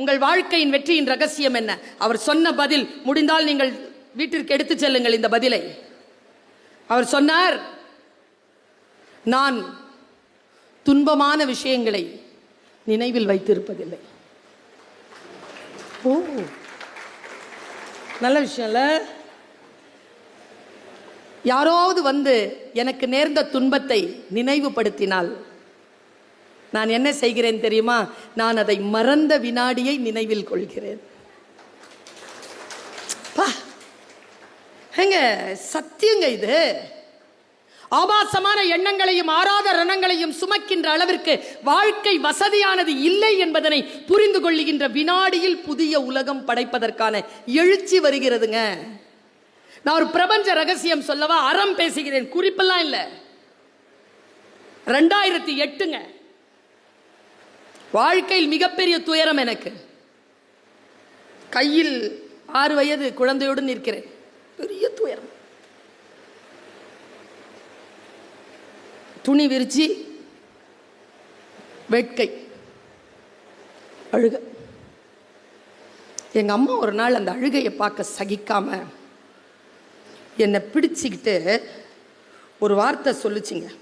உங்கள் வாழ்க்கையின் வெற்றியின் ரகசியம் என்ன? அவர் சொன்ன பதில் முடிந்தால் நீங்கள் வீட்டிற்கு எடுத்துச் செல்லுங்கள் இந்த பதிலை. அவர் சொன்னார் நான் துன்பமான விஷயங்களை நினைவில் வைத்திருப்பதில்லை. ஓ நல்ல விஷயம்ல. யாராவது வந்து எனக்கு நேர்ந்த துன்பத்தை நினைவுபடுத்தினால் நான் என்ன செய்கிறேன் தெரியுமா? நான் அதை மறந்த வினாடியை நினைவில் கொள்கிறேன். பா! ஏங்க சத்தியங்க இது. ஆபாசமான எண்ணங்களையும் ஆறாத ரணங்களையும் சுமக்கின்ற அளவிற்கு வாழ்க்கை வசதியானது இல்லை என்பதனை புரிந்து கொள்ளுகின்ற வினாடியில் புதிய உலகம் படைப்பதற்கான எழுச்சி வருகிறதுங்க. நான் ஒரு பிரபஞ்ச ரகசியம் சொல்லவா? அறம் பேசுகிறேன். குறிப்பெல்லாம் இல்லை. ரெண்டாயிரத்தி எட்டுங்க. வாழ்க்கையில் மிகப்பெரிய துயரம் எனக்கு. கையில் ஆறு வயது குழந்தையோடு நிற்கிறேன். பெரிய துயரம். துணி விரிச்சு வெட்கை. அழுக. எங்கள் அம்மா ஒரு நாள் அந்த அழுகையை பார்க்க சகிக்காம என்னை பிடிச்சிக்கிட்டு ஒரு வார்த்தை சொல்லுச்சிங்க.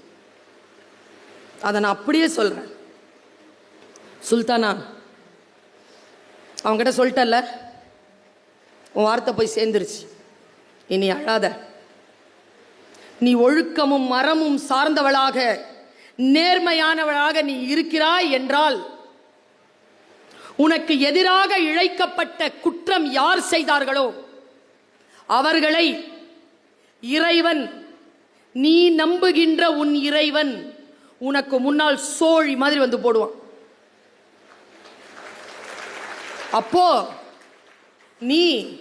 அதை நான் அப்படியே சொல்கிறேன் சுல்தானா அவங்ககிட்ட சொல்லிட்டல்ல உன் வார்த்தை போய் சேர்ந்துருச்சு. இனி அழாத. நீ ஒழுக்கமும் மரமும் சார்ந்தவளாக நேர்மையானவளாக நீ இருக்கிறாய் என்றால் உனக்கு எதிராக இழைக்கப்பட்ட குற்றம் யார் செய்தார்களோ அவர்களை இறைவன் நீ நம்புகின்ற உன் இறைவன் உனக்கு முன்னால் சோழி மாதிரி வந்து போடுவான். அப்போ நீ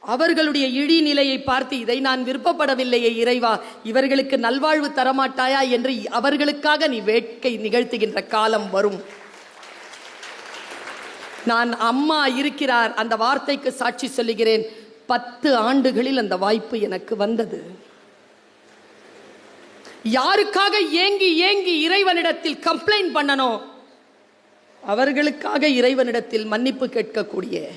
அவர்களுடைய இழிநிலையை பார்த்து இதை நான் விருப்பப்படவில்லையே இறைவா இவர்களுக்கு நல்வாழ்வு தரமாட்டாயா? என்று அவர்களுக்காக நீ வேட்கை நிகழ்த்துகின்ற காலம் வரும். நான் அம்மா இருக்கிறார் அந்த வார்த்தைக்கு சாட்சி சொல்லுகிறேன். பத்து ஆண்டுகளில் அந்த வாய்ப்பு எனக்கு வந்தது. யாருக்காக ஏங்கி ஏங்கி இறைவனிடத்தில் கம்ப்ளைண்ட் பண்ணணும் அவர்களுக்காக இறைவனிடத்தில் மன்னிப்பு கேட்கக்கூடிய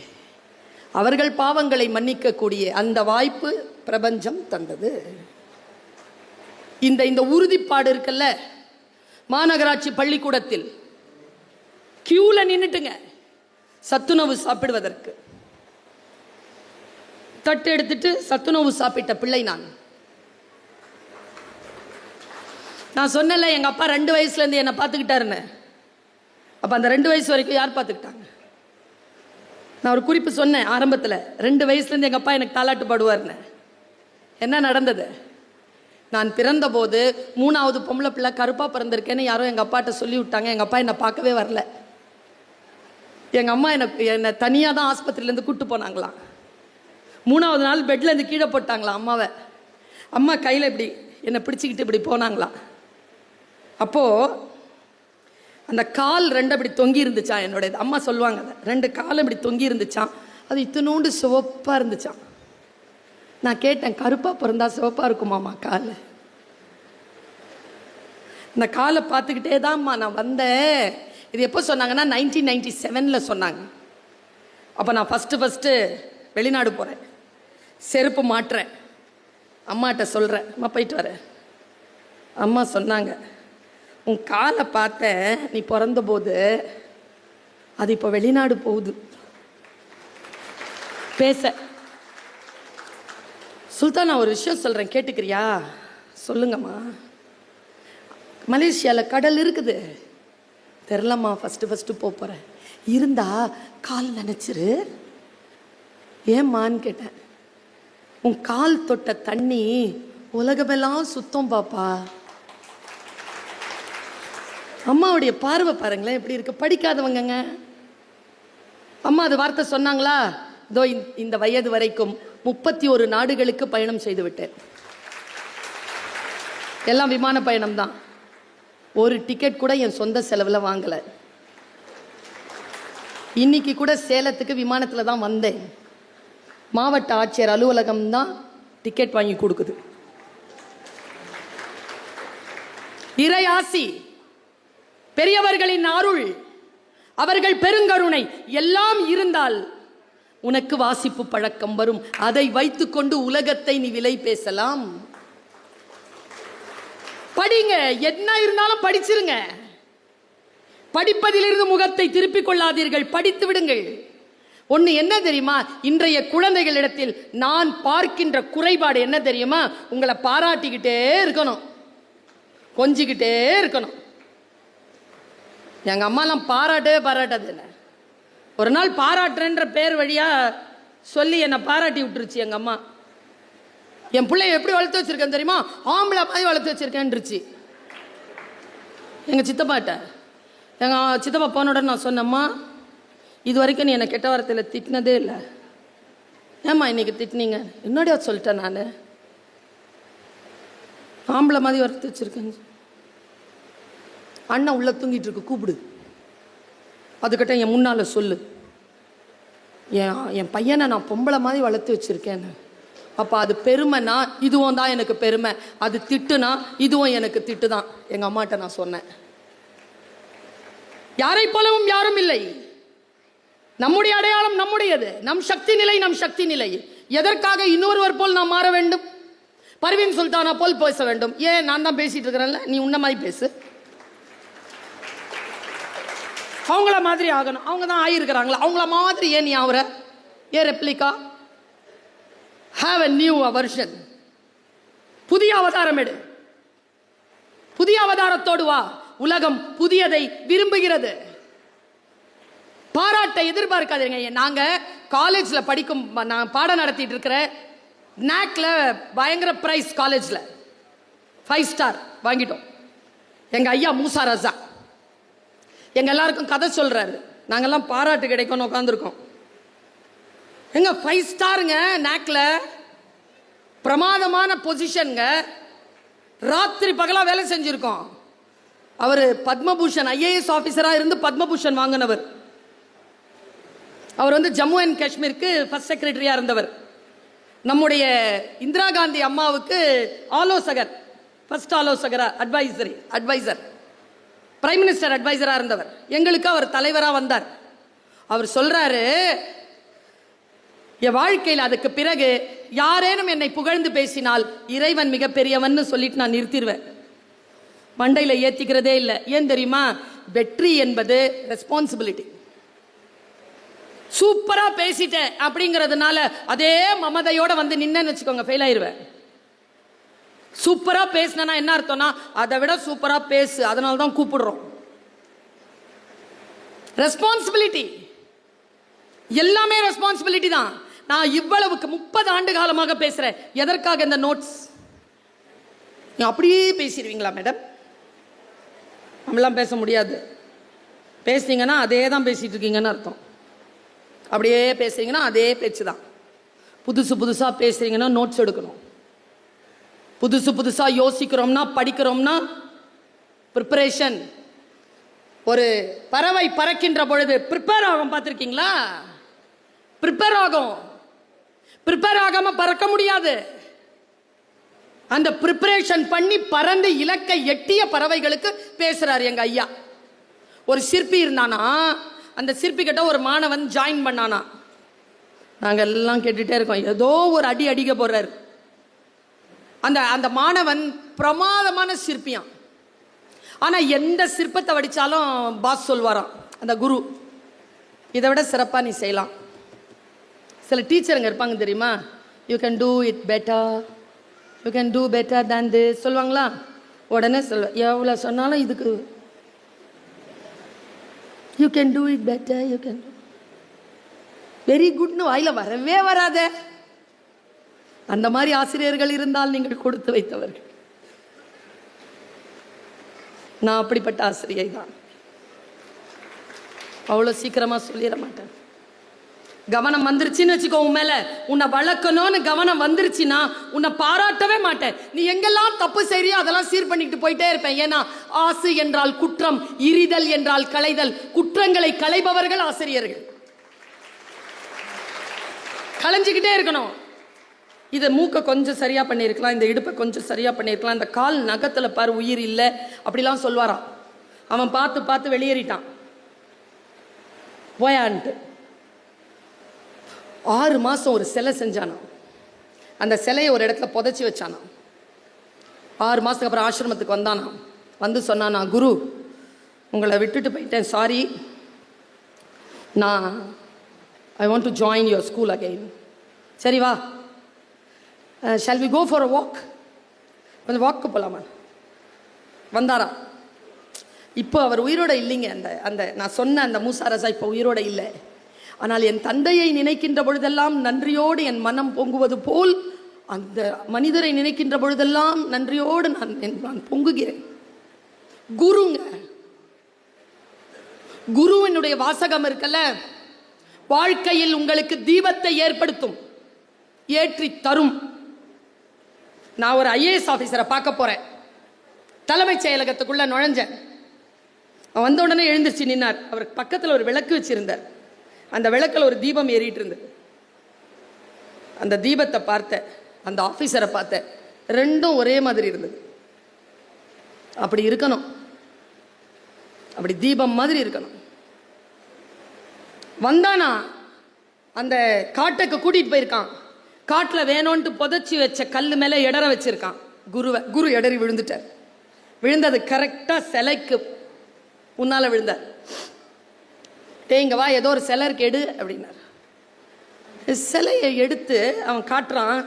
அவர்கள் பாவங்களை மன்னிக்கக்கூடிய அந்த வாய்ப்பு பிரபஞ்சம் தந்தது. இந்த இந்த உறுதிப்பாடு இருக்குல்ல மாநகராட்சி பள்ளிக்கூடத்தில் கியூல நின்றுட்டுங்க சத்துணவு சாப்பிடுவதற்கு. தட்டு எடுத்துட்டு சத்துணவு சாப்பிட்ட பிள்ளை நான். நான் சொன்னல எங்க அப்பா ரெண்டு வயசுல இருந்து என்னை பார்த்துக்கிட்டாருன்னு. அப்போ அந்த ரெண்டு வயசு வரைக்கும் யார் பார்த்துக்கிட்டாங்க? நான் ஒரு குறிப்பு சொன்னேன் ஆரம்பத்தில். ரெண்டு வயசுலேருந்து எங்கள் அப்பா எனக்கு தாலாட்டு பாடுவார்னு என்ன நடந்தது? நான் பிறந்தபோது மூணாவது பொம்பளை பிள்ளை கருப்பாக பிறந்திருக்கேன்னு யாரோ எங்கள் அப்பாட்ட சொல்லி விட்டாங்க எங்கள் அப்பா என்னை பார்க்கவே வரல. எங்கள் அம்மா எனக்கு என்னை தனியாக தான் ஆஸ்பத்திரியிலேருந்து கூட்டு போனாங்களாம். மூணாவது நாள் பெட்லேருந்து கீழே போட்டாங்களாம் அம்மாவை. அம்மா கையில் இப்படி என்னை பிடிச்சிக்கிட்டு இப்படி போனாங்களாம். அப்போது அந்த கால் ரெண்டு அப்படி தொங்கி இருந்துச்சான் என்னோட அம்மா சொல்லுவாங்க அதை. ரெண்டு கால் இப்படி தொங்கி இருந்துச்சான் அது இத்தினோண்டு சிவப்பாக இருந்துச்சான் நான் கேட்டேன் கருப்பாக பிறந்தா சிவப்பாக இருக்குமாம்மா கால்? இந்த காலை பார்த்துக்கிட்டே தான்ம்மா நான் வந்தேன். இது எப்போ சொன்னாங்கன்னா நைன்டீன் நைன்டி செவனில் சொன்னாங்க. அப்போ நான் ஃபஸ்ட்டு ஃபஸ்ட்டு வெளிநாடு போகிறேன் செருப்பு மாட்டுறேன். அம்மாட்ட சொல்கிறேன் அம்மா போயிட்டு வரேன் அம்மா சொன்னாங்க. உன் காலை பார்த்த நீ பிறந்தபோது அது இப்போ வெளிநாடு போகுது. பேச. சுல்தான் நான் ஒரு விஷயம் சொல்கிறேன் கேட்டுக்கிறியா? சொல்லுங்கம்மா. மலேசியாவில் கடல் இருக்குது. தெரிலம்மா ஃபஸ்ட்டு ஃபஸ்ட்டு போக போகிறேன் இருந்தா கால் நினச்சிரு. ஏம்மான்னு கேட்டேன். உன் கால் தொட்ட தண்ணி உலகமெல்லாம் சுத்தம் பாப்பா. அம்மாவுடைய பார்வை பாருங்களேன் எப்படி இருக்கு? படிக்காதவங்கங்க. அம்மா அது வார்த்தை சொன்னாங்களா? இதோ இந்த- இந்த வயது வரைக்கும் முப்பத்தி ஒரு நாடுகளுக்கு பயணம் செய்து விட்டேன். எல்லாம் விமான பயணம் தான் ஒரு டிக்கெட் கூட என் சொந்த செலவில் வாங்கலை. இன்னைக்கு கூட சேலத்துக்கு விமானத்தில் தான் வந்தேன். மாவட்ட ஆட்சியர் அலுவலகம் தான் டிக்கெட் வாங்கி கொடுக்குது. இறை ஆசி பெரியவர்களின் அருள் அவர்கள் பெருங்கருணை எல்லாம் இருந்தால் உனக்கு வாசிப்பு பழக்கம் வரும். அதை வைத்துக்கொண்டு உலகத்தை நீ விலை பேசலாம். படிங்க. என்ன இருந்தாலும் படிச்சிருங்க. படிப்பதிலிருந்து முகத்தை திருப்பிக் கொள்ளாதீர்கள். படித்து விடுங்கள். ஒன்று என்ன தெரியுமா? இன்றைய குழந்தைகளிடத்தில் நான் பார்க்கின்ற குறைபாடு என்ன தெரியுமா? உங்களை பாராட்டிக்கிட்டே இருக்கணும். கொஞ்சிக்கிட்டே இருக்கணும். எங்கள் அம்மாலாம் பாராட்டவே பாராட்டாது என்ன? ஒரு நாள் பாராட்டுறேன்ற பேர் வழியாக சொல்லி என்னை பாராட்டி விட்டுருச்சு எங்கள் அம்மா. என் பிள்ளைய எப்படி வளர்த்து வச்சுருக்கேன் தெரியுமா? ஆம்பளை மாதிரி வளர்த்து வச்சிருக்கேன்ருச்சு எங்கள் சித்தப்பாட்ட எங்கள் சித்தப்பா போனோட நான் சொன்னேம்மா இது வரைக்கும் நீ என்னை கெட்ட வாரத்தில் திட்டினதே இல்லை. ஏம்மா இன்னைக்கு திட்டினீங்க? என்னோடய சொல்லிட்டேன் நான். ஆம்பளை மாதிரி வளர்த்து வச்சுருக்கேன். அண்ணன் உள்ளே தூங்கிட்டு இருக்கு கூப்பிடு. அதுக்கிட்ட என் முன்னால் சொல்லு. என் என் பையனை நான் பொம்பளை மாதிரி வளர்த்து வச்சிருக்கேன்னு. அப்போ அது பெருமைனா இதுவும் தான் எனக்கு பெருமை. அது திட்டுனா இதுவும் எனக்கு திட்டு தான் எங்கள் அம்மாட்ட நான் சொன்னேன். யாரை போலவும் யாரும் இல்லை. நம்முடைய அடையாளம் நம்முடையது. நம் சக்தி நிலை நம் சக்தி நிலை. எதற்காக இன்னொருவர் போல் நாம் மாற வேண்டும்? பர்வீன் சுல்தானா போல் பேச வேண்டும். ஏன் நான் தான் பேசிட்டு இருக்கிறேன்ல? நீ உன்ன மாதிரி பேசு. அவங்கள மாதிரி ஆகணும். அவங்க தான் ஆகியிருக்கிறாங்களா அவங்கள மாதிரி ஏன் நீ அவரை a replica? Have a new version புதிய அவதாரம் எடு. புதிய அவதாரத்தோடு வா. உலகம் புதியதை விரும்புகிறது. பாராட்டை எதிர்பார்க்காதீங்க நாங்கள் காலேஜில் படிக்கும் நான் பாடம் நடத்திட்டு இருக்கிற நாக்ல பயங்கர ப்ரைஸ் காலேஜில் ஃபைவ் ஸ்டார் வாங்கிட்டோம். எங்கள் ஐயா மூசா ரசா. எங்கள் எல்லாருக்கும் கதை சொல்கிறாரு நாங்கள்லாம் பாராட்டு கிடைக்கும்னு உட்காந்துருக்கோம் எங்க ஃபைவ் ஸ்டாருங்க நேக்கில் பிரமாதமான பொசிஷனுங்க ராத்திரி பகலாக வேலை செஞ்சுருக்கோம். அவர் பத்மபூஷன் ஐஏஎஸ் ஆஃபீஸராக இருந்து பத்மபூஷன் வாங்கினவர். அவர் வந்து ஜம்மு அண்ட் காஷ்மீருக்கு ஃபர்ஸ்ட் செக்ரட்டரியாக இருந்தவர். நம்முடைய இந்திரா காந்தி அம்மாவுக்கு ஆலோசகர் ஃபர்ஸ்ட் ஆலோசகரா அட்வைசரி அட்வைசர் பிரைம் மினிஸ்டர் அட்வைசராக இருந்தவர். எங்களுக்கு அவர் தலைவராக வந்தார். அவர் சொல்கிறாரு என் வாழ்க்கையில் அதுக்கு பிறகு யாரேனும் என்னை புகழ்ந்து பேசினால் இறைவன் மிகப்பெரியவன்னு சொல்லிட்டு நான் நிறுத்திடுவேன் மண்டையில் ஏற்றிக்கிறதே இல்லை. ஏன் தெரியுமா? வெற்றி என்பது ரெஸ்பான்சிபிலிட்டி சூப்பராக பேசிட்டேன் அப்படிங்கிறதுனால அதே மமதையோடு வந்து நின்னேன்னு வச்சுக்கோங்க ஃபெயில் ஆயிடுவேன் சூப்பராக பேசினா என்ன அர்த்தம்னா அதை விட சூப்பராக பேசு. அதனால தான் கூப்பிடுறோம். ரெஸ்பான்சிபிலிட்டி எல்லாமே ரெஸ்பான்சிபிலிட்டி தான். நான் இவ்வளவுக்கு முப்பது ஆண்டு காலமாக பேசுகிறேன் எதற்காக இந்த நோட்ஸ் நீங்க அப்படியே பேசிடுவீங்களா மேடம் நம்மளாம் பேச முடியாது. பேசுனீங்கன்னா அதே தான் பேசிட்டு இருக்கீங்கன்னு அர்த்தம். அப்படியே பேசுறீங்கன்னா அதே பேச்சு தான் புதுசு புதுசாக பேசுறீங்கன்னா நோட்ஸ் எடுக்கணும். புதுசு புதுசாக யோசிக்கிறோம்னா படிக்கிறோம்னா ப்ரிப்பரேஷன் ஒரு பறவை பறக்கின்ற பொழுது ப்ரிப்பேர் ஆகும் பார்த்துருக்கீங்களா? ப்ரிப்பேர் ஆகும். ப்ரிப்பேர் ஆகாமல் பறக்க முடியாது. அந்த ப்ரிப்பரேஷன் பண்ணி பறந்து இலக்கை எட்டிய பறவைகளுக்கு பேசுகிறார் எங்கள் ஐயா. ஒரு சிற்பி இருந்தானா? அந்த சிற்பி கிட்ட ஒரு மாணவன் ஜாயின் பண்ணானா? நாங்கள் எல்லாம் கேட்டுகிட்டே இருக்கோம். ஏதோ ஒரு அடி அடிக்க போறாரு. அந்த அந்த மாணவன் பிரமாதமான சிற்பியான் ஆனால் எந்த சிற்பத்தை வடித்தாலும் பாஸ் சொல்வாராம் அந்த குரு. இதை விட சிறப்பாக நீ செய்யலாம். சில டீச்சருங்க இருப்பாங்க தெரியுமா? You can do it better you can do better than the சொல்லுவாங்களா? உடனே சொல்ல எவ்வளோ சொன்னாலும் இதுக்கு you can do it better you can very குட்னு வாயில் வரவே வராதே. அந்த மாதிரி ஆசிரியர்கள் இருந்தால் நீங்கள் கொடுத்து வைத்தவர்கள். நான் அப்படிப்பட்ட ஆசிரியை தான். அவ்வளோ சீக்கிரமாக சொல்லிட மாட்டேன். கவனம் வந்துருச்சுன்னு வச்சுக்கோ உன் மேலே. உன்னை வளர்க்கணும்னு கவனம் வந்துருச்சுன்னா உன்னை பாராட்டவே மாட்டேன். நீ எங்கெல்லாம் தப்பு செய்றியோ அதெல்லாம் சீர் பண்ணிட்டு போயிட்டே இருப்பேன். ஏன்னா ஆசை என்றால் குற்றம் இரிதல் என்றால் களைதல். குற்றங்களை களைபவர்கள் ஆசிரியர்கள். களைஞ்சிக்கிட்டே இருக்கணும். இதை மூக்கை கொஞ்சம் சரியாக பண்ணியிருக்கலாம் இந்த இடுப்பை கொஞ்சம் சரியாக பண்ணியிருக்கலாம் இந்த கால் நகத்தில் பார் உயிர் இல்லை அப்படிலாம் சொல்வாராம். அவன் பார்த்து பார்த்து வெளியேறிட்டான். போயான்ட்டு. ஆறு மாதம் ஒரு சிலை செஞ்சானா அந்த சிலையை ஒரு இடத்துல புதைச்சி வச்சானா ஆறு மாதத்துக்கு அப்புறம் ஆசிரமத்துக்கு வந்தானா வந்து சொன்னானா குரு உங்களை விட்டுட்டு போயிட்டேன் சாரி நான் I want to join your school again சரி வா. Shall we go for a walk கொஞ்சம் வாக்கு போகலாமா வந்தாரா? இப்போ அவர் உயிரோட இல்லைங்க. அந்த அந்த நான் சொன்ன அந்த மூசாரசா இப்போ உயிரோட இல்லை. ஆனால் என் தந்தையை நினைக்கின்ற பொழுதெல்லாம் நன்றியோடு என் மனம் பொங்குவது போல் அந்த மனிதரை நினைக்கின்ற பொழுதெல்லாம் நன்றியோடு நான் என்- நான் பொங்குகிறேன். குருங்க. குருவினுடைய வாசகம் இருக்கல்ல? வாழ்க்கையில் உங்களுக்கு தீபத்தை ஏற்படுத்தும் ஏற்றி தரும். நான் ஒரு ஐஏஎஸ் ஆஃபீஸரை பார்க்க போகிறேன் தலைமைச் செயலகத்துக்குள்ள நுழைஞ்சேன். அவன் வந்த உடனே எழுந்திருச்சு நின்னார். அவர் பக்கத்தில் ஒரு விளக்கு வச்சிருந்தார். அந்த விளக்கில் ஒரு தீபம் ஏறிட்டு இருந்தது. அந்த தீபத்தை பார்த்தேன் அந்த ஆஃபீஸரை பார்த்தேன் ரெண்டும் ஒரே மாதிரி இருந்தது. அப்படி இருக்கணும். அப்படி தீபம் மாதிரி இருக்கணும். வந்தானா அந்த காட்டுக்கு கூட்டிகிட்டு போயிருக்கான். காட்டில் வேணும்ன்ட்டு புதைச்சி வச்ச கல் மேலே இடற வச்சிருக்கான். குருவை குரு இடறி விழுந்துட்டார். விழுந்தது கரெக்டாக சிலைக்கு உன்னால் விழுந்தார். தேங்க வா ஏதோ ஒரு சிலை இருக்கு எடு அப்படின்னார். சிலையை எடுத்து அவன் காட்டுறான்.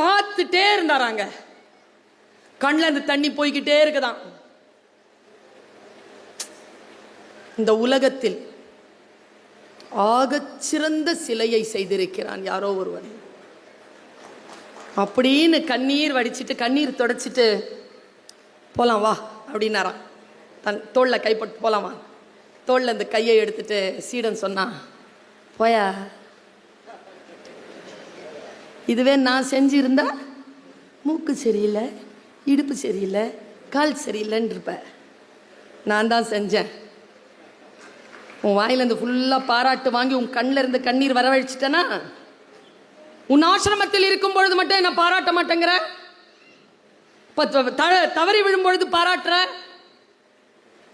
பார்த்துட்டே இருந்தாராங்க கண்ணில் இந்த தண்ணி போய்கிட்டே இருக்குதான். இந்த உலகத்தில் ஆகச்சிறந்த சிலையை செய்திருக்கிறான் யாரோ ஒருவன். அப்படின்னு கண்ணீர் வடிச்சிட்டு கண்ணீர் தொடச்சிட்டு போகலாம் வா அப்படின்னாரான் தன் தோளில் கைப்பட்டு போலாம் வா. தோளில் இந்த கையை எடுத்துட்டு சீடன் சொன்னான் போயா இதுவே நான் செஞ்சிருந்தா மூக்கு சரியில்லை இடுப்பு சரியில்லை கால் சரியில்லைன்னு இருப்பேன் நான் தான் செஞ்சேன். உன் வாயிலேருந்து ஃபுல்லாக பாராட்டு வாங்கி உன் கண்ணில் இருந்து கண்ணீர் வரவழைச்சிட்டேனா? உன் ஆசிரமத்தில் இருக்கும் பொழுது மட்டும் என்ன பாராட்ட மாட்டேங்கிற? இப்போ த- தவறி விழும் பொழுது பாராட்டுற?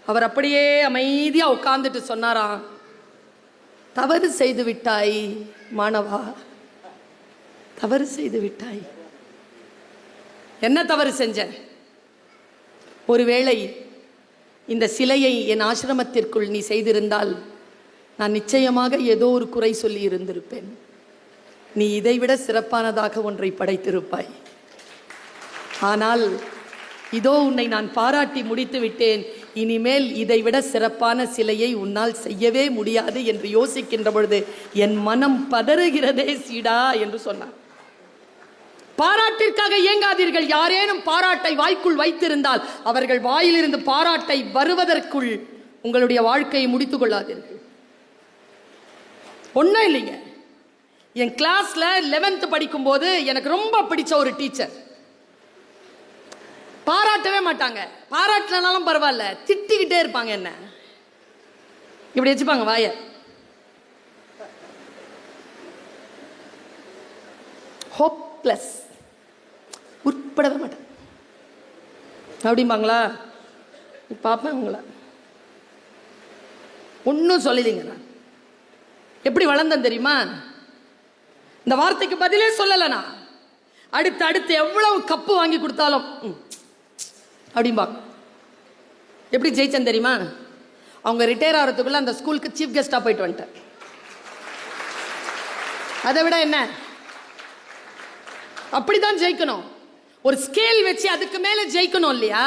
அவர் அப்படியே அமைதியாக உட்கார்ந்துட்டு சொன்னாராம் தவறு செய்து விட்டாய் மாணவா. தவறு செய்து விட்டாய். என்ன தவறு செஞ்ச? ஒருவேளை இந்த சிலையை என் ஆசிரமத்திற்குள் நீ செய்திருந்தால் நான் நிச்சயமாக ஏதோ ஒரு குறை சொல்லி இருந்திருப்பேன். நீ இதைவிட சிறப்பானதாக ஒன்றை படைத்திருப்பாய். ஆனால் இதோ உன்னை நான் பாராட்டி முடித்து விட்டேன். இனிமேல் இதைவிட சிறப்பான சிலையை உன்னால் செய்யவே முடியாது என்று யோசிக்கின்ற பொழுது என் மனம் பதறுகிறதே சீடா என்று சொன்னார் பாராட்டிற்காக இயங்காதீர்கள். யாரேனும் பாராட்டை வாய்க்குள் வைத்திருந்தால் அவர்கள் வாயிலிருந்து பாராட்டை வருவதற்குள் உங்களுடைய வாழ்க்கையை முடித்துக் கொள்ளாதீர்கள். ஒன்றும் இல்லைங்க. என் கிளாஸ்ல லெவன்த் படிக்கும்போது எனக்கு ரொம்ப பிடிச்ச ஒரு டீச்சர் பாராட்டவே மாட்டாங்க. பாராட்டலனாலும் பரவாயில்ல. திட்டிக்கிட்டே இருப்பாங்க என்ன. இப்படி வச்சுப்பாங்க வாய. ஹோப்லெஸ் உட்படவே மாட்டேன். அப்படிம்பாங்களா? பார்ப்பேன் உங்களை. ஒன்றும் சொல்லலைங்க நான். எப்படி வளர்ந்தேன் தெரியுமா? இந்த வார்த்தைக்கு பதிலே சொல்லலை நான். அடுத்து அடுத்து எவ்வளவு கப்பு வாங்கி கொடுத்தாலும். அப்படிம்பா எப்படி ஜெயிச்சேன் தெரியுமா? அவங்க ரிட்டையர் ஆகிறதுக்குள்ள அந்த ஸ்கூலுக்கு சீஃப் கெஸ்டாக போயிட்டு வந்துட்டேன். அதை விட என்ன? அப்படிதான் ஜெயிக்கணும். ஒரு ஸ்கேல் வச்சு அதுக்கு மேல ஜெயிக்கணும் இல்லையா?